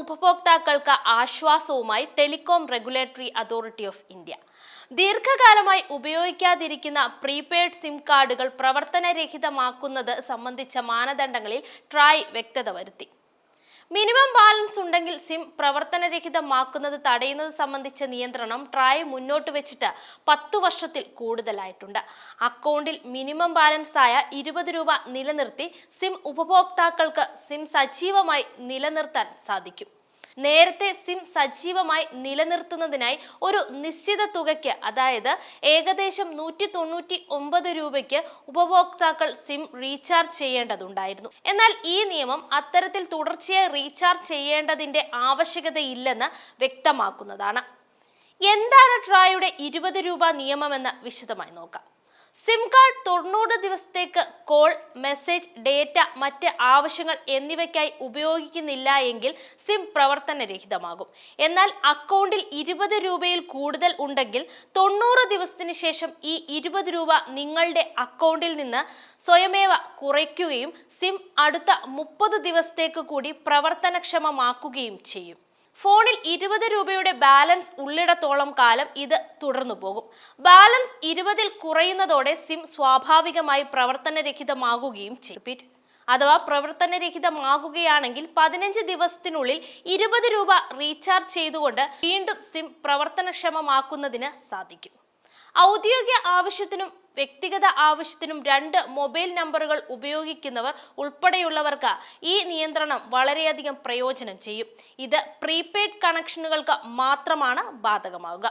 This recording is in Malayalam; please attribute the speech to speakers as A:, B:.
A: ഉപഭോക്താക്കൾക്ക് ആശ്വാസവുമായി telecom regulatory authority of India. ദീർഘകാലമായി ഉപയോഗിക്കാതിരിക്കുന്ന പ്രീപെയ്ഡ് സിം കാർഡുകൾ പ്രവർത്തനരഹിതമാക്കുന്നത് സംബന്ധിച്ച മാനദണ്ഡങ്ങളിൽ ട്രായ് വ്യക്തത വരുത്തി. മിനിമം ബാലൻസ് ഉണ്ടെങ്കിൽ സിം പ്രവർത്തനരഹിതമാക്കുന്നത് തടയുന്നത് സംബന്ധിച്ച നിയന്ത്രണം ട്രായ് മുന്നോട്ട് വെച്ചിട്ട് പത്തു വർഷത്തിൽ കൂടുതലായിട്ടുണ്ട്. അക്കൗണ്ടിൽ മിനിമം ബാലൻസ് ആയ ഇരുപത് രൂപ നിലനിർത്തി സിം ഉപഭോക്താക്കൾക്ക് സിം സജീവമായി നിലനിർത്താൻ സാധിക്കും. നേരത്തെ സിം സജീവമായി നിലനിർത്തുന്നതിനായി ഒരു നിശ്ചിത തുകയ്ക്ക് അതായത് ഏകദേശം നൂറ്റി തൊണ്ണൂറ്റി ഒമ്പത് രൂപയ്ക്ക് ഉപഭോക്താക്കൾ സിം റീചാർജ് ചെയ്യേണ്ടതുണ്ടായിരുന്നു. എന്നാൽ ഈ നിയമം അത്തരത്തിൽ തുടർച്ചയായി റീചാർജ് ചെയ്യേണ്ടതിന്റെ ആവശ്യകതയില്ലെന്ന് വ്യക്തമാക്കുന്നതാണ്. എന്താണ് ട്രായുടെ ഇരുപത് രൂപ നിയമമെന്ന് വിശദമായി നോക്കാം. സിം കാർഡ് തൊണ്ണൂറ് ദിവസത്തേക്ക് കോൾ മെസ്സേജ് ഡേറ്റ മറ്റ് ആവശ്യങ്ങൾ എന്നിവയ്ക്കായി ഉപയോഗിക്കുന്നില്ല എങ്കിൽ സിം പ്രവർത്തനരഹിതമാകും. എന്നാൽ അക്കൗണ്ടിൽ ഇരുപത് രൂപയിൽ കൂടുതൽ ഉണ്ടെങ്കിൽ തൊണ്ണൂറ് ദിവസത്തിന് ശേഷം ഈ ഇരുപത് രൂപ നിങ്ങളുടെ അക്കൗണ്ടിൽ നിന്ന് സ്വയമേവ കുറയ്ക്കുകയും സിം അടുത്ത മുപ്പത് ദിവസത്തേക്ക് കൂടി പ്രവർത്തനക്ഷമമാക്കുകയും ചെയ്യും. ഫോണിൽ ഇരുപത് രൂപയുടെ ബാലൻസ് ഉള്ളിടത്തോളം കാലം ഇത് തുടർന്നു പോകും. ബാലൻസ് ഇരുപതിൽ കുറയുന്നതോടെ സിം സ്വാഭാവികമായി പ്രവർത്തനരഹിതമാകുകയും ചെയ്യും. റിപ്പീറ്റ് അഥവാ പ്രവർത്തനരഹിതമാകുകയാണെങ്കിൽ പതിനഞ്ച് ദിവസത്തിനുള്ളിൽ ഇരുപത് രൂപ റീചാർജ് ചെയ്തുകൊണ്ട് വീണ്ടും സിം പ്രവർത്തനക്ഷമമാക്കുന്നതിന് സാധിക്കും. ഔദ്യോഗിക ആവശ്യത്തിനും വ്യക്തിഗത ആവശ്യത്തിനും രണ്ട് മൊബൈൽ നമ്പറുകൾ ഉപയോഗിക്കുന്നവർ ഉൾപ്പെടെയുള്ളവർക്ക് ഈ നിയന്ത്രണം വളരെയധികം പ്രയോജനം ചെയ്യും. ഇത് പ്രീപെയ്ഡ് കണക്ഷനുകൾക്ക് മാത്രമാണ് ബാധകമാവുക.